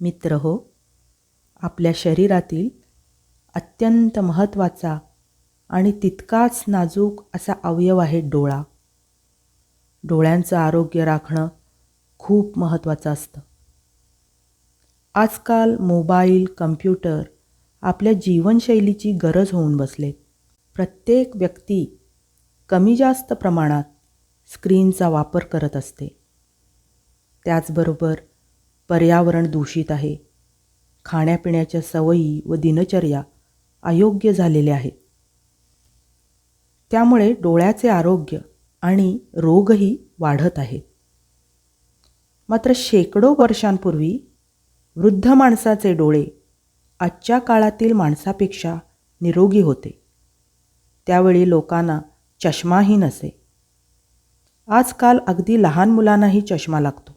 मित्र हो. आपल्या शरीरातील अत्यंत महत्त्वाचा आणि तितकाच नाजूक असा अवयव आहे डोळा. डोळ्यांचं आरोग्य राखणं खूप महत्त्वाचं असतं. आजकाल मोबाईल कम्प्युटर आपल्या जीवनशैलीची गरज होऊन बसले. प्रत्येक व्यक्ती कमी जास्त प्रमाणात स्क्रीनचा वापर करत असते. त्याचबरोबर पर्यावरण दूषित आहे. खाण्यापिण्याच्या सवयी व दिनचर्या अयोग्य झालेल्या आहेत. त्यामुळे डोळ्याचे आरोग्य आणि रोगही वाढत आहेत. मात्र शेकडो वर्षांपूर्वी वृद्ध माणसाचे डोळे आजच्या काळातील माणसापेक्षा निरोगी होते. त्यावेळी लोकांना चष्माही नसे. आजकाल अगदी लहान मुलांनाही चष्मा लागतो.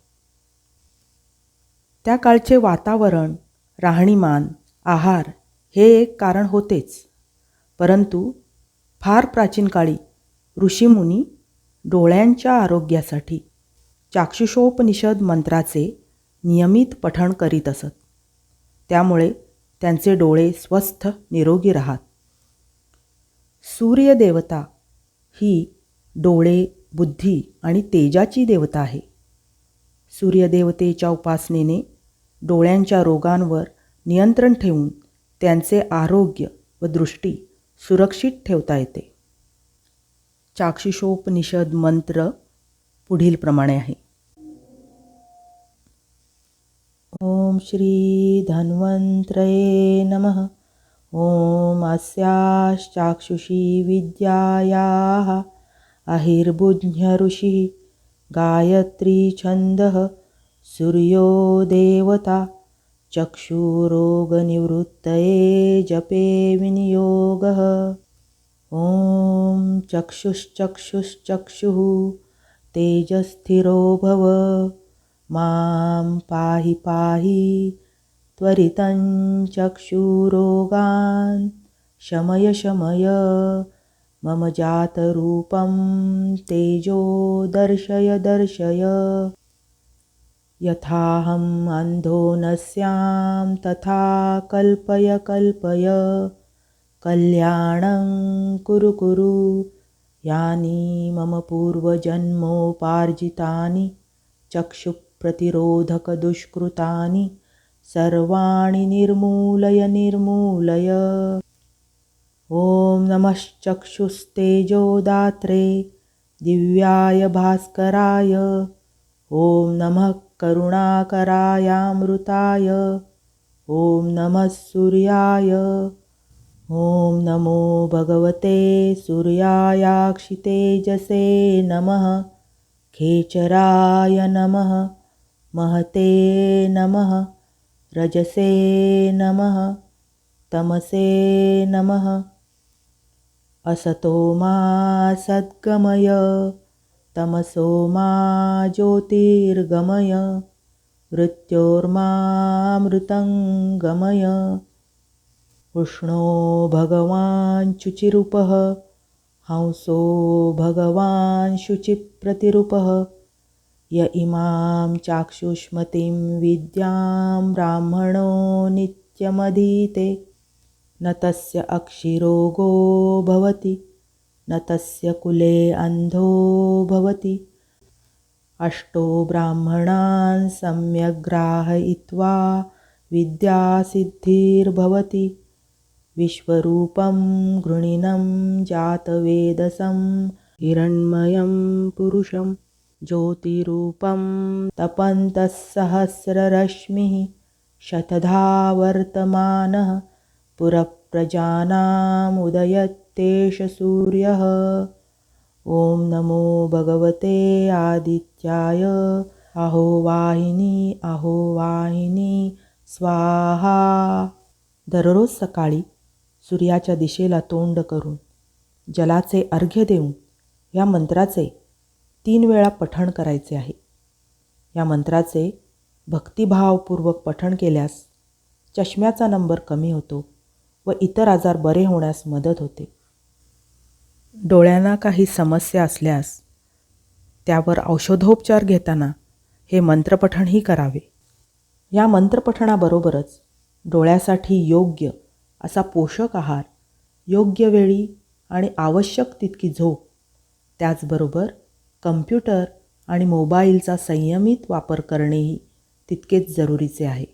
त्या काळचे वातावरण राहणीमान आहार हे एक कारण होतेच. परंतु फार प्राचीन काळी ऋषीमुनी डोळ्यांच्या आरोग्यासाठी चाक्षुषोपनिषद मंत्राचे नियमित पठण करीत असत. त्यामुळे त्यांचे डोळे स्वस्थ निरोगी राहत. सूर्यदेवता ही डोळे बुद्धी आणि तेजाची देवता आहे. सूर्यदेवतेच्या उपासनेने डोळ्यांच्या रोगांवर नियंत्रण ठेवून त्यांचे आरोग्य व दृष्टी सुरक्षित ठेवता येते. चाक्षुषोपनिषद मंत्र पुढीलप्रमाणे आहे. ओं श्री धन्वंत्रये नमः. ॐ अस्याश्चाक्षुषी विद्यायाः. ऋषी गायत्री छंदः सूर्यो देवता चक्षुरोगनिवृत्तये जपे विनियोगः। ॐ चक्षुश्चक्षुश्चक्षुः तेजस्थिरो भव। मां पाहि पाहि त्वरितं चक्षुरोगान् शमय शमय। मम जातरूपं तेजो दर्शय दर्शय यथाहम् अन्धो न स्यां तथा कल्पय कल्पय। कल्याणं कुरु कुरु यानि मम पूर्वजन्मोपार्जितानि चक्षुप्रतिरोधकदुष्कृतानि सर्वाणि निर्मूलय निर्मूलय। ॐ नमश्चक्षुस्तेजोदात्रे दिव्याय भास्कराय। ॐ नमः करुणाकरायामृताय ॐ नमः सूर्याय। ॐ नमो भगवते सूर्यायाक्षितेजसे नमः। खेचराय नमः। महते नमः। रजसे नमः। तमसे नमः। असतो मा सद्गमय तमसो मा ज्योतिर्गमय मृत्योर्मामृतं गमय उष्णो भगवान् शुचिरूपः हंसो भगवान् शुचिप्रतिरूपः। य इमां चाक्षुष्मतिं विद्यां ब्राह्मणो नित्यमधीते न तस्य अक्षिरोगो भवति न तस्य कुले अन्धो भवति। अष्टो ब्राह्मणान् सम्यग्राहयित्वा विद्यासिद्धिर्भवति। विश्वरूपं गृणिनं जातवेदसं हिरण्मयं पुरुषं ज्योतिरूपं तपन्तः सहस्ररश्मिः शतधा वर्तमानः पुरप्रजानामुदयत्तेष सूर्यः ॐ नमो भगवते आदित्याय। अहोवाहिनी अहोवाहिनी स्वाहा। दररोज सकाळी सूर्याच्या दिशेला तोंड करून जलाचे अर्घ्य देऊन या मंत्राचे तीन वेळा पठण करायचे आहे. या मंत्राचे भक्तिभावपूर्वक पठण केल्यास चष्म्याचा नंबर कमी होतो व इतर आजार बरे होण्यास मदत होते. डोळ्यांना काही समस्या असल्यास त्यावर औषधोपचार घेताना हे मंत्रपठणही करावे. या मंत्रपठणाबरोबरच डोळ्यासाठी योग्य असा पोषक आहार योग्य वेळी आणि आवश्यक तितकी झोप त्याचबरोबर कम्प्युटर आणि मोबाईलचा संयमित वापर करणेही तितकेच जरुरीचे आहे.